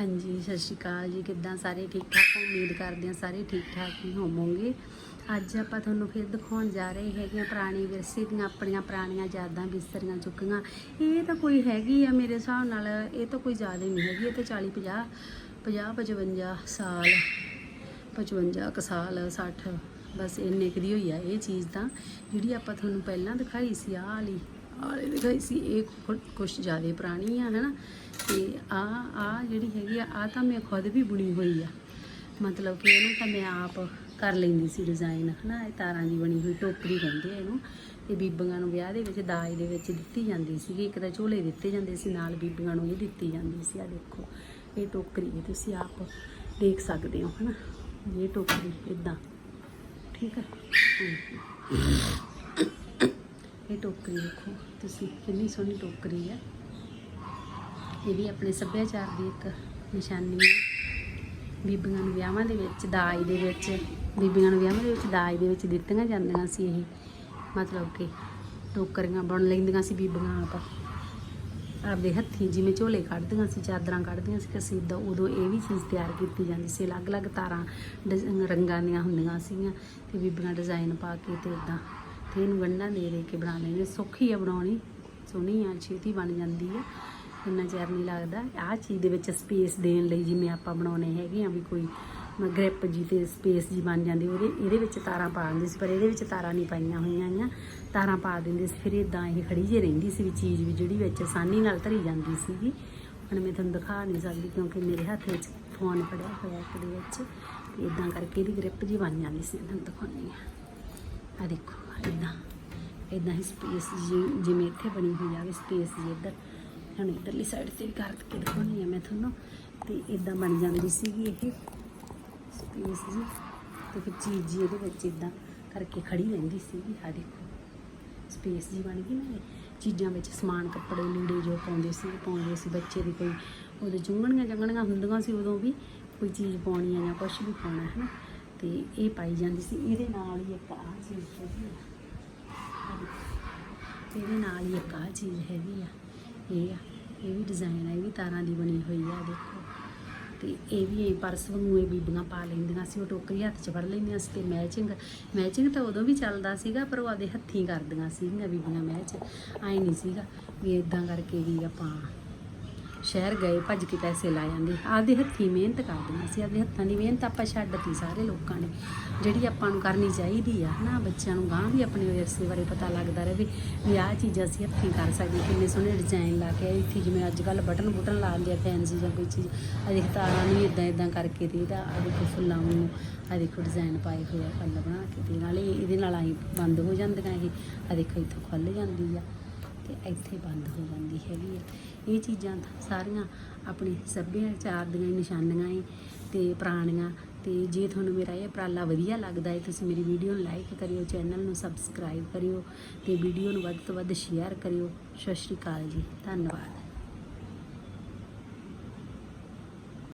ਹਾਂਜੀ, ਸਤਿ ਸ਼੍ਰੀ ਅਕਾਲ ਜੀ। ਕਿੱਦਾਂ ਸਾਰੇ ਠੀਕ ਠਾਕ? ਉਮੀਦ ਕਰਦੇ ਹਾਂ ਸਾਰੇ ਠੀਕ ਠਾਕ ਹੀ ਹੋਵੋਗੇ। ਅੱਜ ਆਪਾਂ ਤੁਹਾਨੂੰ ਫਿਰ ਦਿਖਾਉਣ ਜਾ ਰਹੇ ਹੈਗੇ ਹਾਂ ਪੁਰਾਣੀ ਵਿਰਸੇ ਦੀਆਂ, ਆਪਣੀਆਂ ਪੁਰਾਣੀਆਂ ਯਾਦਾਂ ਬਿਸਤਰੀਆਂ ਚੁੱਕੀਆਂ। ਇਹ ਤਾਂ ਕੋਈ ਹੈਗੀ ਆ ਮੇਰੇ ਹਿਸਾਬ ਨਾਲ, ਇਹ ਤਾਂ ਕੋਈ ਜ਼ਿਆਦਾ ਨਹੀਂ ਹੈਗੀ। ਇਹ ਤਾਂ 40 50 50 55 ਸਾਲ 55 ਕੁ ਸਾਲ 60 ਬਸ ਇੰਨੇ ਕੁ ਦੀ ਹੋਈ ਆ ਇਹ ਚੀਜ਼ ਤਾਂ। ਜਿਹੜੀ ਆਪਾਂ ਤੁਹਾਨੂੰ ਪਹਿਲਾਂ ਦਿਖਾਈ ਸੀ, ਆਹ ਵਾਲੀ ਆਲੇ ਦਿਖਾਈ ਸੀ, ਇਹ ਕੁਝ ਜ਼ਿਆਦਾ ਪੁਰਾਣੀ ਆ, ਹਨਾ? ਤੇ ਆ ਆ ਜਿਹੜੀ ਹੈਗੀ ਆ ਆ ਤਾਂ ਮੈਂ ਖੁਦ ਵੀ ਬੁਣੀ ਹੋਈ ਆ। ਮਤਲਬ ਕਿ ਇਹਨੂੰ ਤਾਂ ਮੈਂ ਆਪ ਕਰ ਲੈਂਦੀ ਸੀ ਡਿਜ਼ਾਈਨ ਹਨਾ? ਇਹ ਤਾਰਾਂ ਦੀ ਬਣੀ ਹੋਈ ਟੋਕਰੀ ਕਹਿੰਦੇ ਆ ਇਹਨੂੰ। ਇਹ ਬੀਬੀਆਂ ਨੂੰ ਵਿਆਹ ਦੇ ਵਿੱਚ ਦਾਜ ਦੇ ਵਿੱਚ ਦਿੱਤੀ ਜਾਂਦੀ ਸੀ ਇੱਕ ਤਾਂ ਝੋਲੇ ਦਿੱਤੇ ਜਾਂਦੇ ਸੀ, ਨਾਲ ਬੀਬੀਆਂ ਨੂੰ ਇਹ ਦਿੱਤੀ ਜਾਂਦੀ ਸੀ। ਆ ਦੇਖੋ, ਇਹ ਟੋਕਰੀ ਹੈ ਤੁਸੀਂ ਆਪ ਦੇਖ ਸਕਦੇ ਹੋ, ਹਨਾ? ਇਹ ਟੋਕਰੀ ਇਦਾਂ ਠੀਕ ਹੈ ਇਹ ਟੋਕਰੀ ਦੇਖੋ, ਤੁਸੀਂ ਕਿੰਨੀ ਸੋਹਣੀ ਟੋਕਰੀ ਹੈ ਇਹ ਵੀ ਆਪਣੇ ਸੱਭਿਆਚਾਰ ਦੀ ਇੱਕ ਨਿਸ਼ਾਨੀ ਹੈ। ਬੀਬੀਆਂ ਨੂੰ ਵਿਆਹਾਂ ਦੇ ਵਿੱਚ, ਦਾਜ ਦੇ ਵਿੱਚ, ਬੀਬੀਆਂ ਨੂੰ ਵਿਆਹਾਂ ਦੇ ਵਿੱਚ, ਦਾਜ ਦੇ ਵਿੱਚ ਦਿੱਤੀਆਂ ਜਾਂਦੀਆਂ ਸੀ ਇਹ। ਮਤਲਬ ਕਿ ਟੋਕਰੀਆਂ ਬਣ ਲੈਂਦੀਆਂ ਸੀ ਬੀਬੀਆਂ ਆਪ। ਆਪਦੇ ਹੱਥੀਂ ਜਿਵੇਂ ਝੋਲੇ ਕੱਢਦੀਆਂ ਸੀ, ਚਾਦਰਾਂ ਕੱਢਦੀਆਂ ਸੀ ਕਸੀਦਾ, ਉਦੋਂ ਇਹ ਵੀ ਚੀਜ਼ ਤਿਆਰ ਕੀਤੀ ਜਾਂਦੀ ਸੀ। ਅਲੱਗ-ਅਲੱਗ ਤਾਰਾਂ, ਡਿਜ਼- ਰੰਗਾਂ ਦੀਆਂ ਹੁੰਦੀਆਂ ਸੀਗੀਆਂ ਤੇ ਬੀਬੀਆਂ ਡਿਜ਼ਾਈਨ ਪਾ ਕੇ ਤੇ ਇਦਾਂ ਤੇ ਇਹਨੂੰ ਗੰਢਾਂ ਦੇ ਦੇ ਕੇ ਬਣਾ ਲੈਂਦੇ ਸੌਖੀ ਆ ਬਣਾਉਣੀ, ਸੋਹਣੀ ਆ, ਛੇਤੀ ਬਣ ਜਾਂਦੀ ਆ। ਇੰਨਾ ਚਿਰ ਨਹੀਂ ਲੱਗਦਾ। ਆਹ ਚੀਜ਼ ਦੇ ਵਿੱਚ ਸਪੇਸ ਦੇਣ ਲਈ ਜਿਵੇਂ ਆਪਾਂ ਬਣਾਉਣੇ ਹੈਗੇ ਆ ਵੀ ਕੋਈ ਗ੍ਰਿਪ ਜੀ ਤੇ ਸਪੇਸ ਜੀ ਬਣ ਜਾਂਦੀ, ਉਹਦੇ, ਇਹਦੇ ਵਿੱਚ ਤਾਰਾਂ ਪਾ ਦਿੰਦੇ ਸੀ, ਪਰ ਇਹਦੇ ਵਿੱਚ ਤਾਰਾਂ ਨਹੀਂ ਪਾਈਆਂ ਹੋਈਆਂ ਆ ਤਾਰਾਂ ਪਾ ਦਿੰਦੇ ਸੀ, ਫਿਰ ਇਦਾਂ ਇਹ ਖੜੀ ਜੇ ਰਹਿੰਦੀ ਸੀ ਵੀ ਚੀਜ਼ ਵੀ ਜਿਹੜੀ ਵਿੱਚ ਆਸਾਨੀ ਨਾਲ ਧਰੀ ਜਾਂਦੀ ਸੀਗੀ। ਹੁਣ ਮੈਂ ਤੁਹਾਨੂੰ ਦਿਖਾ ਨਹੀਂ ਸਕਦੀ ਕਿਉਂਕਿ ਮੇਰੇ ਹੱਥ ਵਿੱਚ ਫੋਨ ਫੜਿਆ ਹੋਇਆ ਇੱਕ ਦੇ ਵਿੱਚ। ਤੇ ਇਦਾਂ ਕਰਕੇ ਇਹਦੀ ਗ੍ਰਿਪ ਜੀ ਬਣ ਜਾਂਦੀ ਸੀ ਤੁਹਾਨੂੰ ਦਿਖਾਉਂਦੀ ਆ ਆ ਦੇਖੋ ਇਦਾਂ ਇਦਾਂ ਹੀ ਸਪੇਸ ਜਿਵੇਂ ਇੱਥੇ ਬਣੀ ਹੋਈ ਆ, ਵੀ ਸਪੇਸ ਜੀ ਇੱਧਰ। ਹੁਣ ਇੱਧਰਲੀ ਸਾਈਡ ਤੇ ਵੀ ਕਰਕੇ ਦਿਖਾਉਣੀ ਆ ਮੈਂ ਤੁਹਾਨੂੰ। ਤੇ ਇਦਾਂ ਬਣ ਜਾਂਦੀ ਸੀਗੀ ਇਹ ਸਪੇਸ ਜੀ। ਤੇ ਫਿਰ ਚੀਜ਼ ਜੀ ਇਹਦੇ ਵਿੱਚ ਇਦਾਂ ਕਰਕੇ ਖੜੀ ਰਹਿੰਦੀ ਸੀਗੀ ਆ ਦੇਖੋ। ਸਪੇਸ ਜੀ ਬਣ ਗਈ ਨਾ ਇਹ। ਚੀਜ਼ਾਂ ਵਿੱਚ ਸਮਾਨ, ਕੱਪੜੇ, ਲੀੜੇ ਜੋ ਪਾਉਂਦੇ ਸੀ ਪਾਉਂਦੇ ਸੀ ਬੱਚੇ ਦੀ ਕੋਈ। ਉਹਦੇ ਚੁੰਗਣੀਆਂ ਚੰਗਣੀਆਂ ਹੁੰਦੀਆਂ ਸੀ ਉਦੋਂ ਵੀ ਕੋਈ ਚੀਜ਼ ਪਾਉਣੀ ਆ ਜਾਂ ਕੁਝ ਵੀ ਪਾਉਣਾ ਹੈ ਨਾ ਤੇ ਇਹ ਪਾਈ ਜਾਂਦੀ ਸੀ। ਇਹਦੇ ਨਾਲ ਹੀ ਇੱਕ ਆਹ ਚੀਜ਼ ਹੈਗੀ ਆ। ਇਹਦੇ ਨਾਲ ਹੀ ਇੱਕ ਆਹ ਚੀਜ਼ ਹੈਗੀ ਆ। ਇਹ ਆ, ਇਹ ਵੀ ਡਿਜ਼ਾਈਨ ਆ, ਇਹ ਵੀ ਤਾਰਾਂ ਦੀ ਬਣੀ ਹੋਈ ਆ, ਦੇਖੋ। ਤੇ ਇਹ ਵੀ ਇਹ ਪਰਸ ਵਾਂਗੂ ਇਹ ਬੀਬੀਆਂ ਪਾ ਲੈਂਦੀਆਂ ਸੀ, ਉਹ ਟੋਕਰੀ ਹੱਥ 'ਚ ਫੜ ਲੈਂਦੀਆਂ ਸੀ ਤੇ ਮੈਚਿੰਗ ਮੈਚਿੰਗ ਤਾਂ ਉਦੋਂ ਵੀ ਚੱਲਦਾ ਸੀਗਾ, ਪਰ ਉਹ ਆਪਦੇ ਹੱਥੀਂ ਕਰਦੀਆਂ ਸੀਗੀਆਂ ਬੀਬੀਆਂ ਮੈਚ ਆਈ ਨਹੀਂ ਸੀਗਾ ਵੀ ਇਦਾਂ ਕਰਕੇ ਵੀ ਆਪਾਂ ਸ਼ਹਿਰ ਗਏ, ਭੱਜ ਕੇ ਪੈਸੇ ਲਾ ਜਾਂਦੇ। ਆਪਦੇ ਹੱਥੀਂ ਮਿਹਨਤ ਕਰਦੀਆਂ ਸੀ, ਆਪਦੇ ਹੱਥਾਂ ਦੀ ਮਿਹਨਤ ਆਪਾਂ ਛੱਡਤੀ ਸਾਰੇ ਲੋਕਾਂ ਨੇ। ਜਿਹੜੀ ਆਪਾਂ ਨੂੰ ਕਰਨੀ ਚਾਹੀਦੀ ਆ ਨਾ ਬੱਚਿਆਂ ਨੂੰ ਗਾਂ ਵੀ ਆਪਣੇ ਵਿਰਸੇ ਬਾਰੇ ਪਤਾ ਲੱਗਦਾ ਰਹੇ ਵੀ ਆਹ ਚੀਜ਼ਾਂ ਅਸੀਂ ਹੱਥੀਂ ਕਰ ਸਕਦੇ ਕਿੰਨੇ ਸੋਹਣੇ ਡਿਜ਼ਾਈਨ ਲਾ ਕੇ ਇੱਥੇ, ਜਿਵੇਂ ਅੱਜ ਕੱਲ ਬਟਨ ਬੁਟਨ ਲਾ ਦਿੰਦੇ ਆ ਫੈਂਸੀ ਜਾਂ ਕੋਈ ਚੀਜ਼। ਆ ਦੇਖ, ਤਾਰਾਂ ਨੂੰ ਇਦਾਂ ਇਦਾਂ ਕਰਕੇ ਤੇ ਇਹਦਾ ਆ ਦੇਖੋ ਫੁੱਲਾਂ ਨੂੰ ਆ ਦੇਖੋ ਡਿਜ਼ਾਈਨ ਪਾਏ ਹੋਏ ਆ, ਫੁੱਲ ਬਣਾ ਕੇ ਤੇ ਨਾਲੇ ਇਹਦੇ ਨਾਲ ਆਈ ਬੰਦ ਹੋ ਜਾਂਦੀਆਂ ਇਹ। ਆ ਦੇਖੋ, ਇੱਥੋਂ ਖੁੱਲ ਜਾਂਦੀ ਆ। ਤੇ ਇੱਥੇ ਬੰਦ ਹੋ ਜਾਂਦੀ ਹੈਗੀ ਆ ਇਹ ਚੀਜ਼ਾਂ ਸਾਰੀਆਂ ਆਪਣੇ ਸੱਭਿਆਚਾਰ ਦੀਆਂ ਹੀ ਨਿਸ਼ਾਨੀਆਂ ਏ ਤੇ ਪੁਰਾਣੀਆਂ ਤੇ ਜੇ ਤੁਹਾਨੂੰ ਮੇਰਾ ਇਹ ਉਪਰਾਲਾ ਵਧੀਆ ਲੱਗਦਾ ਹੈ ਤੁਸੀਂ ਮੇਰੀ ਵੀਡੀਓ ਨੂੰ ਲਾਈਕ ਕਰਿਓ, ਚੈਨਲ ਨੂੰ ਸਬਸਕ੍ਰਾਈਬ ਕਰਿਓ ਤੇ ਵੀਡੀਓ ਨੂੰ ਵੱਧ ਤੋਂ ਵੱਧ ਸ਼ੇਅਰ ਕਰਿਓ। ਸਤਿ ਸ਼੍ਰੀ ਅਕਾਲ ਜੀ, ਧੰਨਵਾਦ।